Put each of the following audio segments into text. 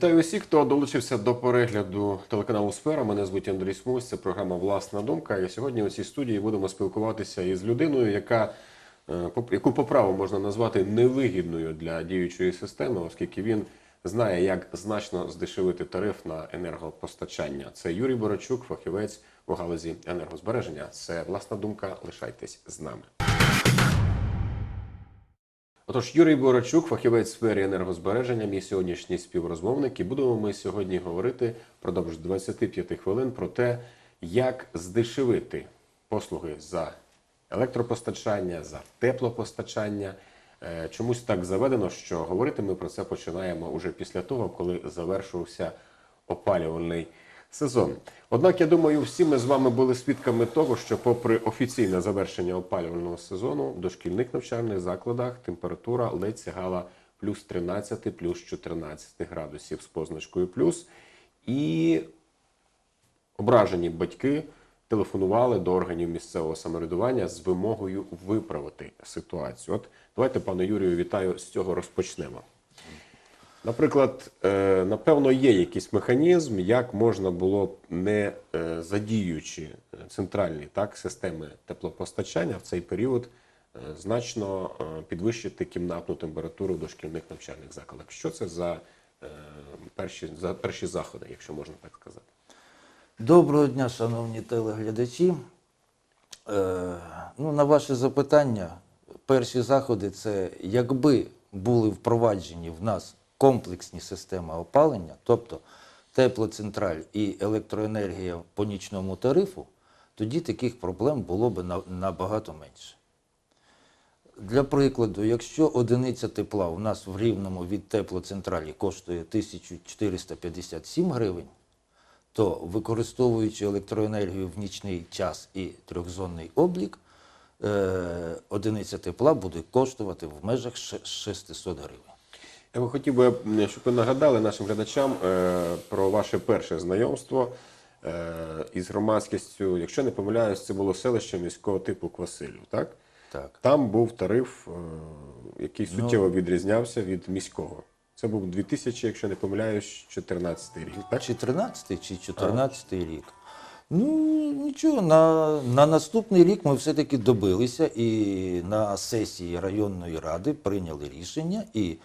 Вітаю усіх, хто долучився до перегляду телеканалу Сфера. Мене звуть Андрій Смусь. Це програма Власна думка. І сьогодні у цій студії будемо спілкуватися із людиною, яка е, яку по праву можна назвати невигідною для діючої системи, оскільки він знає, як значно здешевити тариф на енергопостачання. Це Юрій Борочук, фахівець у галузі енергозбереження. Це власна думка. Лишайтесь з нами. Отож, Юрій Борочук, фахівець сфері енергозбереження, мій сьогоднішній співрозмовник. І будемо ми сьогодні говорити впродовж 25 хвилин про те, як здешевити послуги за електропостачання, за теплопостачання. Е, Чомусь так заведено, що говорити ми про це починаємо уже після того, коли завершився опалювальний сезон. Однак, я думаю, всі ми з вами були свідками того, що, попри офіційне завершення опалювального сезону, в дошкільних навчальних закладах температура ледь сягала плюс 13, плюс 14 градусів з позначкою плюс. І ображені батьки телефонували до органів місцевого самоврядування з вимогою виправити ситуацію. От давайте, пане Юрію, вітаю з цього розпочнемо. Наприклад, е, напевно, є якийсь механізм, як можна було б не е, задіючи е, центральні так, системи теплопостачання в цей період значно підвищити кімнатну температуру в дошкільних навчальних закладах. Що це за перші, за перші заходи, якщо можна так сказати? Доброго дня, шановні телеглядачі. Е, ну, на ваше запитання, перші заходи це якби були впроваджені в нас комплексні системи опалення, тобто теплоцентраль і електроенергія по нічному тарифу, тоді таких проблем було б набагато менше. Для прикладу, якщо одиниця тепла у нас в рівному від теплоцентралі коштує 1457 гривень, то використовуючи електроенергію в нічний час і трьохзонний облік, е, одиниця тепла буде коштувати в межах 600 гривень. Я би хотів би, щоб ви нагадали нашим глядачам е, про ваше перше знайомство е, із громадськістю. Якщо не помиляюсь, це було селище міського типу Квасилів, так? Так. Там був тариф, е, який суттєво відрізнявся від міського. Це був 2000, якщо не помиляюсь, 14 рік. Так? Чи 13 чи 14 рік. Ну, нічого, на, на наступний рік ми все-таки добилися і на сесії районної ради прийняли рішення і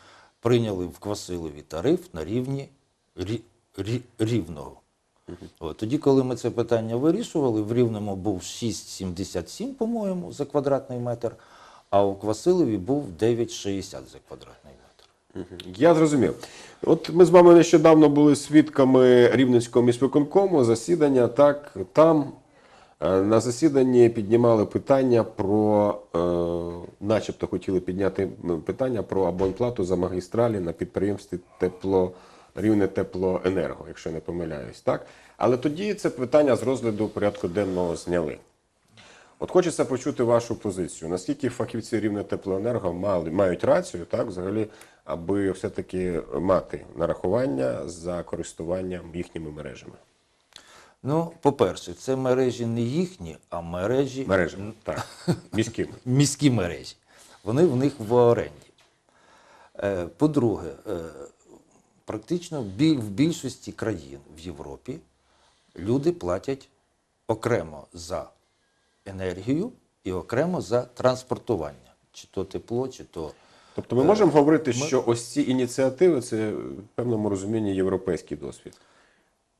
прийняли в Квасилові тариф на рівні рі, рі, рівного. От, тоді, коли ми це питання вирішували, в Рівному був 6,77, по-моєму, за квадратний метр, а у Квасилові був 9,60 за квадратний метр. Я зрозумів. От ми з вами нещодавно були свідками Рівненського міськвиконкому засідання. Так там на засіданні піднімали питання про, е, начебто хотіли підняти питання про абонплату за магістралі на підприємстві тепло. Рівне теплоенерго, якщо не помиляюсь, так? Але тоді це питання з розгляду порядку денного зняли. От хочеться почути вашу позицію. Наскільки фахівці рівне теплоенерго мали, мають рацію, так, взагалі, аби все-таки мати нарахування за користуванням їхніми мережами? Ну, по-перше, це мережі не їхні, а мережі Мережами, так, міськими. міські мережі. Вони в них в оренді. Е, По-друге, е, практично в біль- в більшості країн в Європі люди платять окремо за енергію і окремо за транспортування, чи то тепло, чи то. Тобто ми можемо говорити, що ось ці ініціативи це в певному розумінні європейський досвід.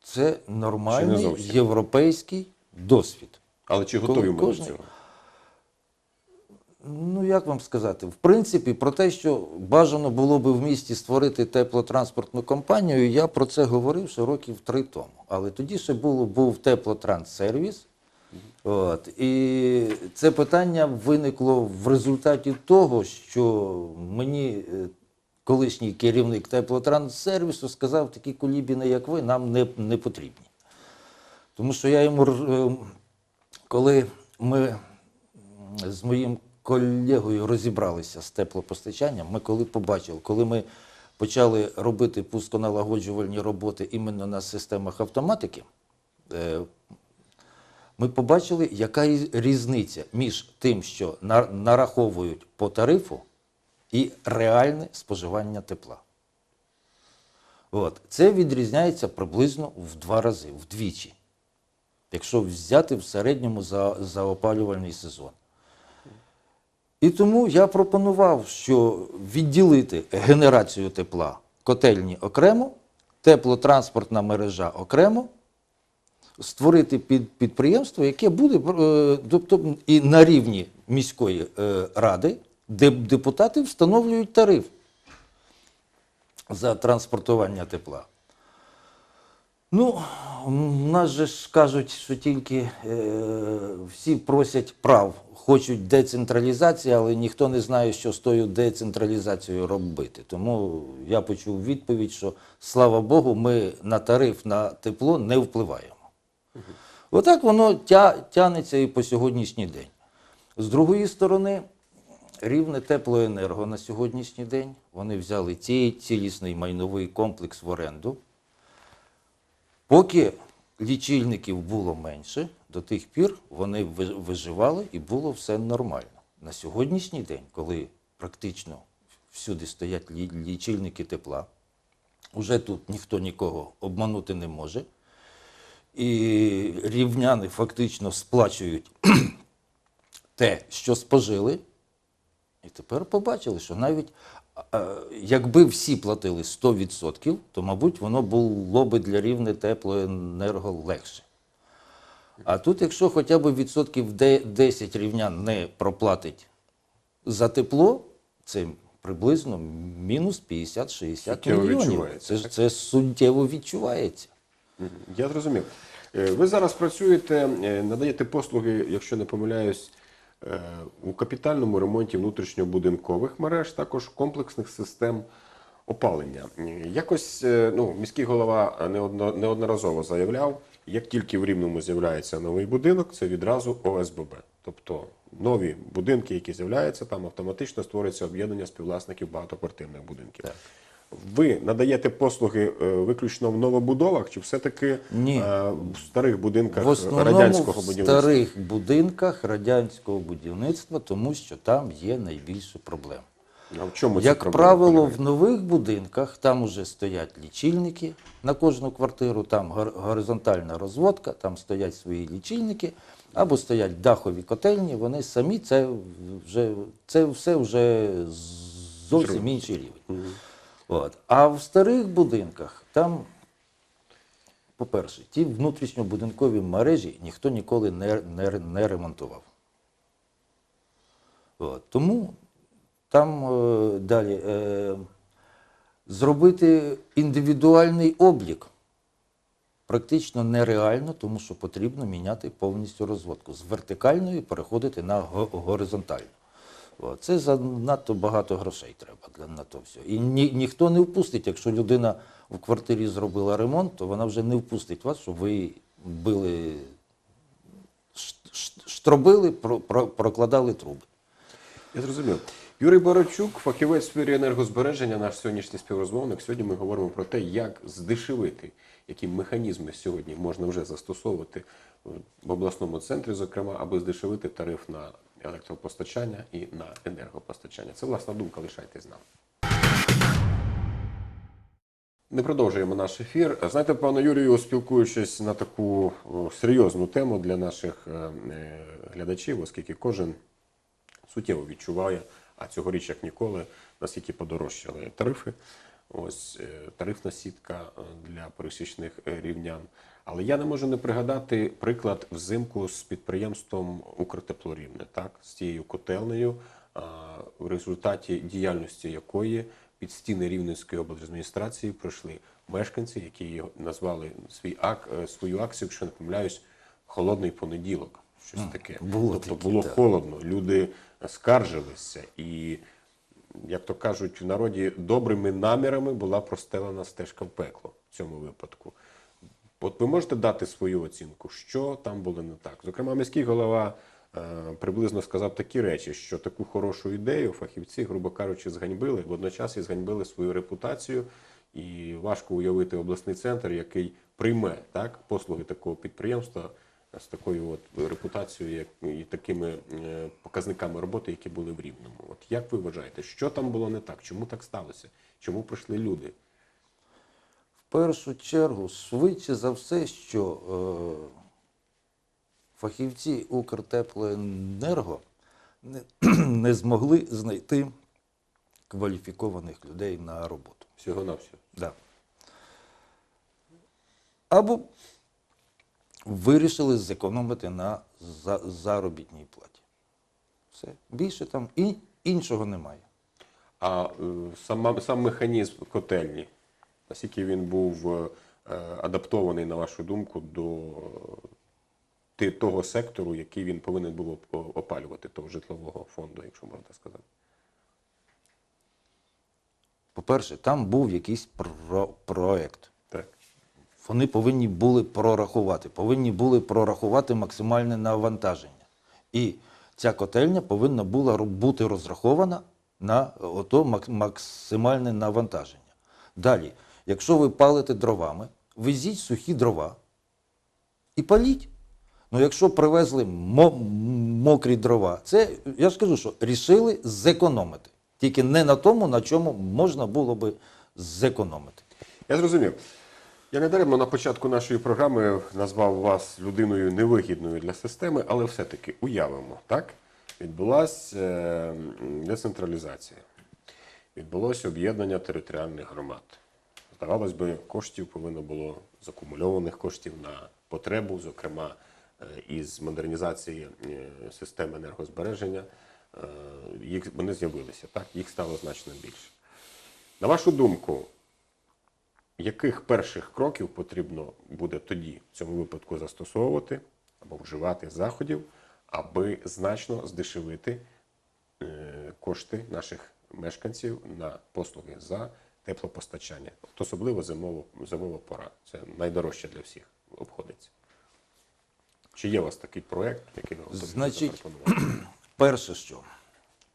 Це нормальний зовсім? європейський досвід. Але чи готові ми до цього? Ну, як вам сказати, в принципі, про те, що бажано було би в місті створити теплотранспортну компанію, я про це говорив ще років три тому. Але тоді ще було, був теплотранссервіс. От, і це питання виникло в результаті того, що мені е, колишній керівник теплотранссервісу сказав, такі кулібіни, як ви, нам не, не потрібні. Тому що я йому, р- е, коли ми з моїм колегою розібралися з теплопостачанням, ми коли побачили, коли ми почали робити пусконалагоджувальні роботи іменно на системах автоматики, е, ми побачили, яка різ- різниця між тим, що нараховують по тарифу, і реальне споживання тепла. От. Це відрізняється приблизно в два рази, вдвічі. Якщо взяти в середньому за, за опалювальний сезон. І тому я пропонував, що відділити генерацію тепла котельні окремо, теплотранспортна мережа окремо, створити під, підприємство, яке буде е, тобто, і на рівні міської е, ради, депутати встановлюють тариф за транспортування тепла. Ну, у нас же ж кажуть, що тільки е, всі просять прав, хочуть децентралізації, але ніхто не знає, що з тою децентралізацією робити. Тому я почув відповідь, що слава Богу, ми на тариф на тепло не впливаємо. Отак воно тя, тянеться і по сьогоднішній день. З другої сторони, рівне теплоенерго на сьогоднішній день. Вони взяли цей цілісний майновий комплекс в оренду. Поки лічильників було менше, до тих пір вони виживали і було все нормально. На сьогоднішній день, коли практично всюди стоять лічильники тепла, уже тут ніхто нікого обманути не може. І рівняни фактично сплачують те, що спожили. І тепер побачили, що навіть якби всі платили 100%, то, мабуть, воно було би для рівне теплоенерго легше. А тут, якщо хоча б відсотків 10 рівнян не проплатить за тепло, це приблизно мінус 50-60 мільйонів. Це, це суттєво відчувається. Я зрозумів. Е, Ви зараз працюєте, е, надаєте послуги, якщо не помиляюсь, у капітальному ремонті внутрішньобудинкових мереж, також комплексних систем опалення. Е, Якось е, ну, міський голова неодноразово заявляв, як тільки в Рівному з'являється новий будинок, це відразу ОСББ. Тобто нові будинки, які з'являються, там автоматично створюється об'єднання співвласників багатоквартирних будинків. Ви надаєте послуги е, виключно в новобудовах, чи все-таки Ні. е, в старих будинках В основному радянського в будівництва? старих будинках радянського будівництва, тому що там є найбільше проблем. А в чому Як проблеми правило, в нових будинках там уже стоять лічильники на кожну квартиру, там горизонтальна розводка, там стоять свої лічильники, або стоять дахові котельні, вони самі це вже це все вже зовсім інший рівень. От. А в старих будинках там, по-перше, ті внутрішньобудинкові мережі ніхто ніколи не, не, не ремонтував. От. Тому там е, далі е, зробити індивідуальний облік практично нереально, тому що потрібно міняти повністю розводку. З вертикальної переходити на горизонтальну. Це занадто багато грошей треба для на то все. І ні, ніхто не впустить, якщо людина в квартирі зробила ремонт, то вона вже не впустить вас, щоб ви били, штробили, про- про- прокладали труби. Я зрозумів. Юрій Борочук, фахівець в сфері енергозбереження, наш сьогоднішній співрозмовник. Сьогодні ми говоримо про те, як здешевити, які механізми сьогодні можна вже застосовувати в обласному центрі, зокрема, аби здешевити тариф на електропостачання і на енергопостачання. Це власна думка, лишайтесь з нами. Не продовжуємо наш ефір. Знаєте, пане Юрію, спілкуючись на таку серйозну тему для наших е, е, глядачів, оскільки кожен суттєво відчуває, а цьогоріч як ніколи, наскільки подорожчали тарифи. Ось е, тарифна сітка для пересічних рівнян. Але я не можу не пригадати приклад взимку з підприємством Укртеплорівне, так, з цією котельнею, а, в результаті діяльності якої під стіни Рівненської облдержадміністрації пройшли мешканці, які назвали свій ак, е, свою акцію, якщо не помиляюсь, холодний понеділок. Щось таке. було тобто було так. холодно, люди скаржилися, і, як то кажуть, в народі добрими намірами була простелена стежка в пекло в цьому випадку. От ви можете дати свою оцінку, що там було не так. Зокрема, міський голова е, приблизно сказав такі речі, що таку хорошу ідею фахівці, грубо кажучи, зганьбили, водночас і зганьбили свою репутацію. І важко уявити обласний центр, який прийме так послуги такого підприємства з такою от репутацією як, і такими е, показниками роботи, які були в Рівному. От як ви вважаєте, що там було не так? Чому так сталося? Чому прийшли люди? Першу чергу, швидше за все, що е, фахівці Укртеплоенерго не, не змогли знайти кваліфікованих людей на роботу. Всього на все. Да. Або вирішили зекономити на за- заробітній платі. Все. Більше там і іншого немає. А е, сама, сам механізм котельні, наскільки він був е, адаптований, на вашу думку, до того сектору, який він повинен був опалювати, того житлового фонду, якщо можна так сказати. По-перше, там був якийсь про- проект. Так. Вони повинні були прорахувати, повинні були прорахувати максимальне навантаження. І ця котельня повинна була бути розрахована на ото максимальне навантаження. Далі, якщо ви палите дровами, везіть сухі дрова і паліть. Ну, якщо привезли мокрі дрова, це я ж кажу, що рішили зекономити. Тільки не на тому, на чому можна було би зекономити. Я зрозумів. Я не даремно на початку нашої програми назвав вас людиною невигідною для системи, але все-таки уявимо, так? Відбулася е, децентралізація, відбулося об'єднання територіальних громад. Здавалось би, коштів повинно було закумульованих коштів на потребу, зокрема е, із модернізації е, системи енергозбереження. Е, Їх вони з'явилися, так? Їх стало значно більше. На вашу думку, яких перших кроків потрібно буде тоді в цьому випадку застосовувати або вживати заходів, аби значно здешевити кошти наших мешканців на послуги за теплопостачання, От особливо зимова, зимова пора. Це найдорожче для всіх обходиться. Чи є у вас такий проект, який ви Значить? Перше що?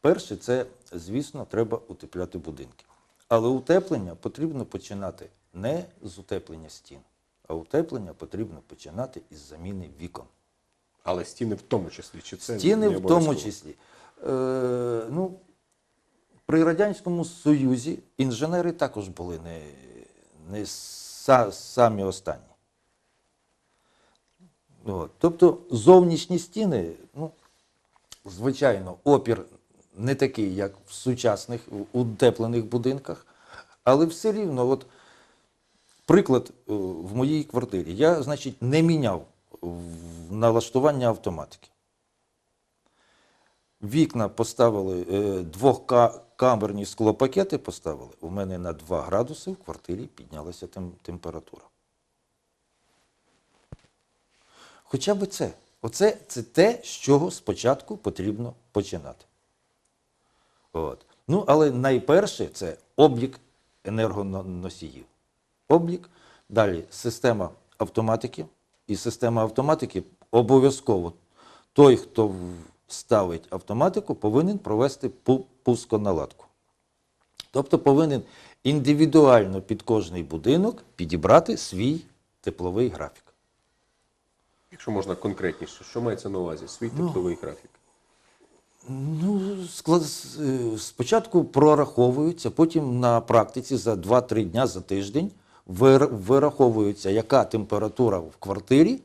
Перше, це, звісно, треба утепляти будинки. Але утеплення потрібно починати не з утеплення стін, а утеплення потрібно починати із заміни вікон. Але стіни в тому числі, чи це Стіни не в тому числі. Е, ну, при Радянському Союзі інженери також були не, не са, самі останні. От. Тобто зовнішні стіни, ну, звичайно, опір не такий, як в сучасних утеплених будинках, але все рівно, от, приклад е, в моїй квартирі. Я, значить, не міняв налаштування автоматики. Вікна поставили, е, двохкамерні склопакети поставили. У мене на 2 градуси в квартирі піднялася тем- температура. Хоча б це. Оце це те, з чого спочатку потрібно починати. От. Ну, але найперше це облік енергоносіїв. Облік, далі система автоматики. І система автоматики обов'язково той, хто ставить автоматику, повинен провести пусконаладку. Тобто повинен індивідуально під кожний будинок підібрати свій тепловий графік. Якщо можна конкретніше, що мається на увазі? Свій тепловий графік. Ну, склад, е, спочатку прораховуються, потім на практиці за 2-3 дня за тиждень вираховується, яка температура в квартирі.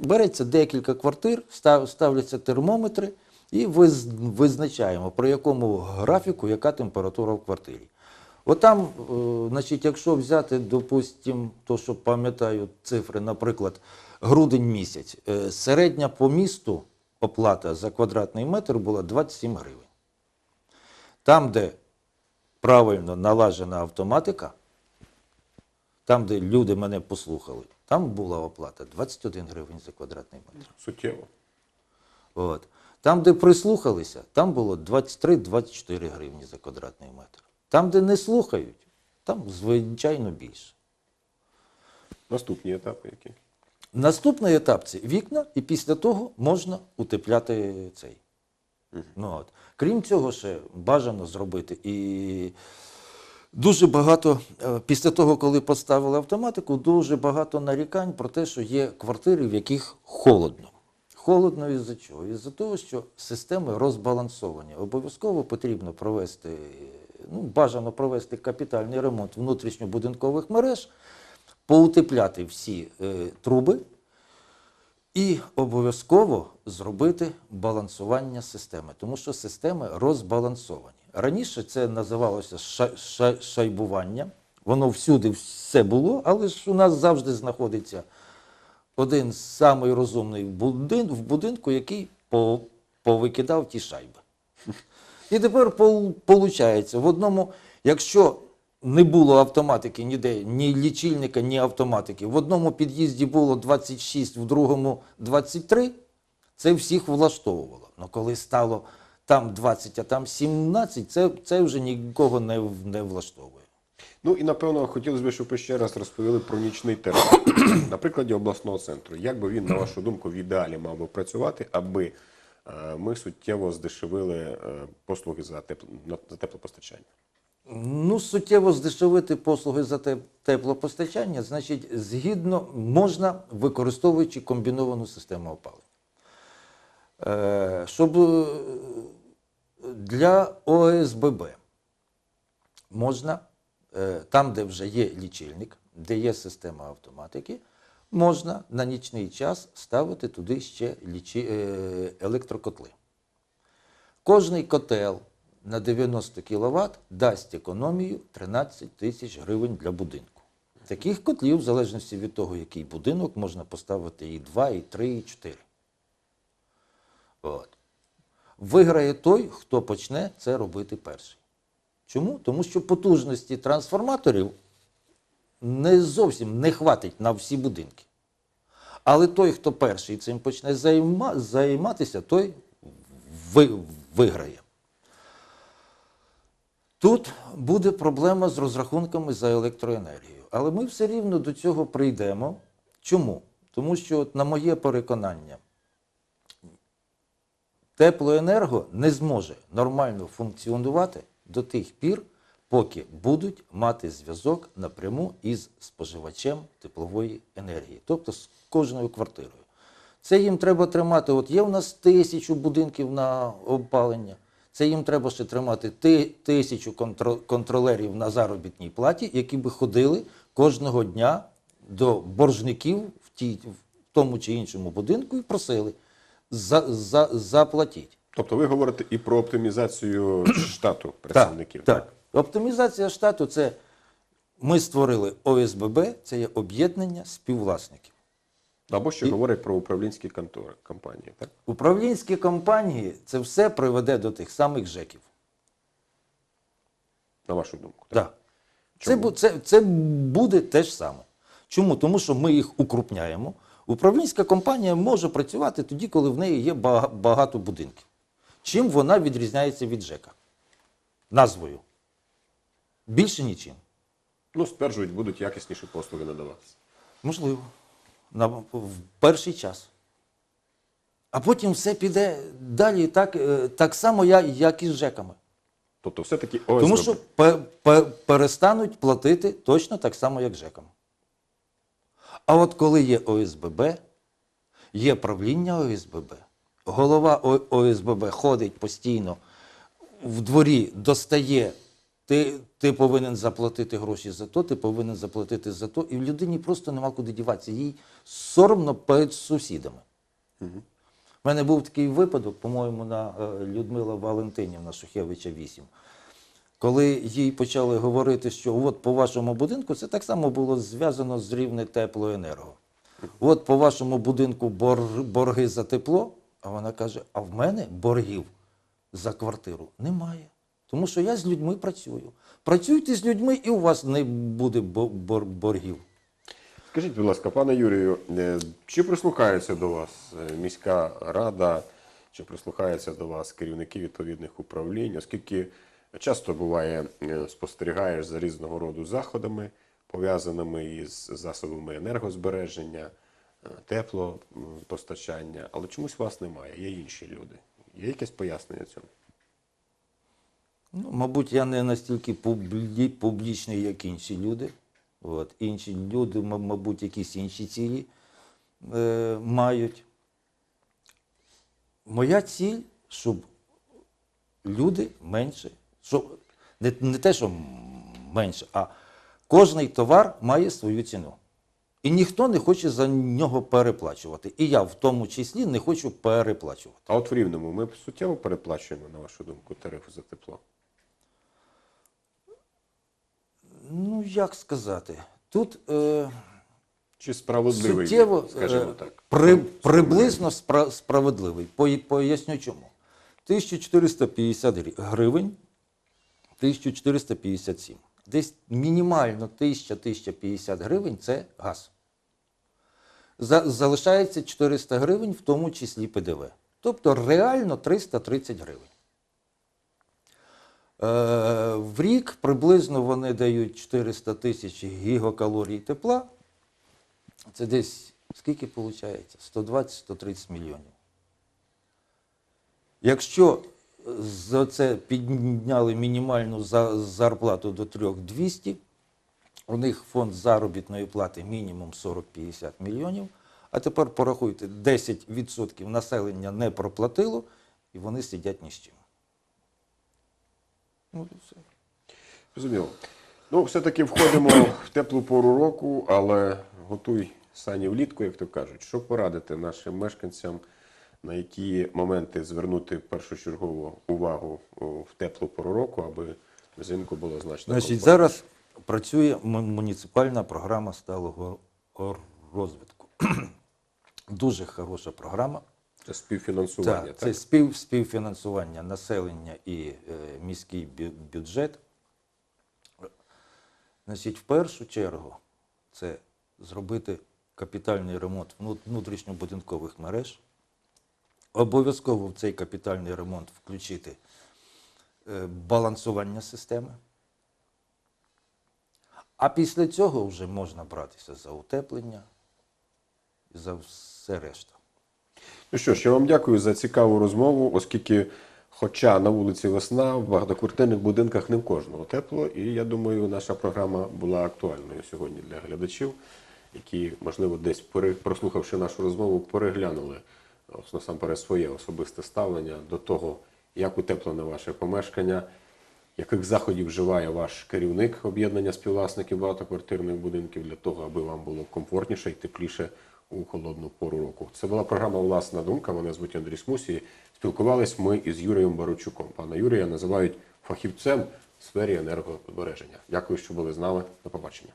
Береться декілька квартир, став- ставляться термометри і виз- визначаємо, про якому графіку яка температура в квартирі. Отам, е, значить, якщо взяти, допустимо, то, що пам'ятаю цифри, наприклад, грудень місяць, е, середня по місту оплата за квадратний метр була 27 гривень. Там, де правильно налажена автоматика, там, де люди мене послухали, там була оплата 21 гривень за квадратний метр. Суттєво. От. Там, де прислухалися, там було 23-24 гривні за квадратний метр. Там, де не слухають, там звичайно більше. Наступні етапи які? Наступний етап це вікна, і після того можна утепляти цей. Ну, от. Крім цього, ще бажано зробити. І дуже багато, е, після того, коли поставили автоматику, дуже багато нарікань про те, що є квартири, в яких холодно. Холодно із-за чого? Із-за того, що системи розбалансовані. Обов'язково потрібно провести, ну, бажано провести капітальний ремонт внутрішньобудинкових мереж, поутепляти всі е, труби і обов'язково зробити балансування системи, тому що системи розбалансовані. Раніше це називалося ша- ша- шайбування. Воно всюди все було, але ж у нас завжди знаходиться один самий розумний будин, в будинку, який по, повикидав ті шайби. І тепер виходить, в одному, якщо не було автоматики ніде, ні лічильника, ні автоматики, в одному під'їзді було 26, в другому 23, це всіх влаштовувало. Але коли стало там 20, а там 17, це, це вже нікого не, не влаштовує. Ну і напевно хотілося б, щоб ви ще раз розповіли про нічний термін. На прикладі обласного центру. Як би він, на вашу думку, в ідеалі мав би працювати, аби е, ми суттєво здешевили е, послуги за тепло за теплопостачання? Ну, суттєво здешевити послуги за теплопостачання, значить, згідно можна, використовуючи комбіновану систему опалення. Е, щоб е, для ОСББ можна, е, там, де вже є лічильник, де є система автоматики, можна на нічний час ставити туди ще електрокотли. Кожний котел на 90 кВт дасть економію 13 тисяч гривень для будинку. Таких котлів, в залежності від того, який будинок, можна поставити і 2, і 3, і 4. От. Виграє той, хто почне це робити перший. Чому? Тому що потужності трансформаторів не зовсім не хватить на всі будинки. Але той, хто перший цим почне займа- займатися, той ви, виграє. Тут буде проблема з розрахунками за електроенергію. Але ми все рівно до цього прийдемо. Чому? Тому що, от, на моє переконання, теплоенерго не зможе нормально функціонувати до тих пір, поки будуть мати зв'язок напряму із споживачем теплової енергії, тобто з кожною квартирою. Це їм треба тримати. От є в нас тисячу будинків на опалення. Це їм треба ще тримати тисячу контролерів на заробітній платі, які би ходили кожного дня до боржників в, тій, в тому чи іншому будинку і просили за, за, заплатіть. Тобто ви говорите і про оптимізацію штату працівників. Так, так. Оптимізація штату це ми створили ОСББ, це є об'єднання співвласників. Або ще говорять про управлінські контори компанії. Так? Управлінські компанії це все приведе до тих самих ЖЕКів. На вашу думку. Так? Да. Це, це, це буде те ж саме. Чому? Тому що ми їх укрупняємо. Управлінська компанія може працювати тоді, коли в неї є багато будинків. Чим вона відрізняється від ЖЕКа? Назвою. Більше нічим. Ну, стверджують, будуть якісніші послуги надаватися. Можливо. На, в перший час. А потім все піде далі так, е, так само, як і з ЖЕКами. Тобто, все-таки ОСББ. Тому що пе- пе- перестануть платити точно так само, як ЖЕКам. А от коли є ОСББ, є правління ОСББ, голова ОСББ ходить постійно в дворі, достає, ти, ти повинен заплатити гроші за то, ти повинен заплатити за то, і в людині просто нема куди діватися. Їй соромно перед сусідами. У мене був такий випадок, по-моєму, на е, Людмила Валентинівна Шухевича 8. Коли їй почали говорити, що от по вашому будинку, це так само було зв'язано з рівне теплоенерго. От по вашому будинку бор- борги за тепло, а вона каже: а в мене боргів за квартиру немає. Тому що я з людьми працюю. Працюйте з людьми, і у вас не буде боргів. Скажіть, будь ласка, пане Юрію, е, чи прислухається до вас е, міська рада, чи прислухаються до вас керівники відповідних управлінь, оскільки часто буває, е, спостерігаєш за різного роду заходами, пов'язаними із засобами енергозбереження, е, теплопостачання, але чомусь вас немає, є інші люди. Є якесь пояснення цьому? Ну, мабуть, я не настільки публі, публічний, як інші люди. От. Інші люди, мабуть, якісь інші цілі е, мають. Моя ціль, щоб люди менше, щоб, не, не те, що менше, а кожний товар має свою ціну. І ніхто не хоче за нього переплачувати. І я в тому числі не хочу переплачувати. А от в Рівному ми суттєво переплачуємо, на вашу думку, тарифи за тепло. Ну, як сказати, тут е, Чи справедливий, суттєво, скажімо е, так. при, приблизно спра- справедливий. Поясню чому. 1450 гривень, 1457. Десь мінімально 1000-1050 гривень це газ. За, залишається 400 гривень, в тому числі ПДВ. Тобто реально 330 гривень. Е, в рік приблизно вони дають 400 тисяч гігакалорій тепла. Це десь скільки виходить? 120-130 мільйонів. Якщо за це підняли мінімальну зарплату до 3200, у них фонд заробітної плати мінімум 40-50 мільйонів. А тепер порахуйте, 10% населення не проплатило, і вони сидять ні з чим. Ну, і все. Розуміло. Ну, все-таки входимо в теплу пору року, але готуй сані влітку, як то кажуть. Що порадити нашим мешканцям, на які моменти звернути першочергову увагу в теплу пору року, аби взимку було значно Значить, зараз працює муніципальна програма сталого розвитку. Дуже хороша програма. Це співфінансування, Так, так? це спів, співфінансування населення і е, міський бюджет. Значить, в першу чергу це зробити капітальний ремонт внутрішньобудинкових мереж. Обов'язково в цей капітальний ремонт включити е, балансування системи. А після цього вже можна братися за утеплення і за все решта. Ну що ж, я вам дякую за цікаву розмову, оскільки, хоча на вулиці весна, в багатоквартирних будинках не в кожного тепло, і я думаю, наша програма була актуальною сьогодні для глядачів, які, можливо, десь прослухавши нашу розмову, переглянули насамперед своє особисте ставлення до того, як утеплене ваше помешкання, яких заходів вживає ваш керівник об'єднання співвласників багатоквартирних будинків для того, аби вам було комфортніше і тепліше у холодну пору року. Це була програма Власна думка. Мене звуть Андрій Смусій. Спілкувались ми із Юрієм Борочуком. Пана Юрія називають фахівцем в сфері енергозбереження. Дякую, що були з нами. До побачення.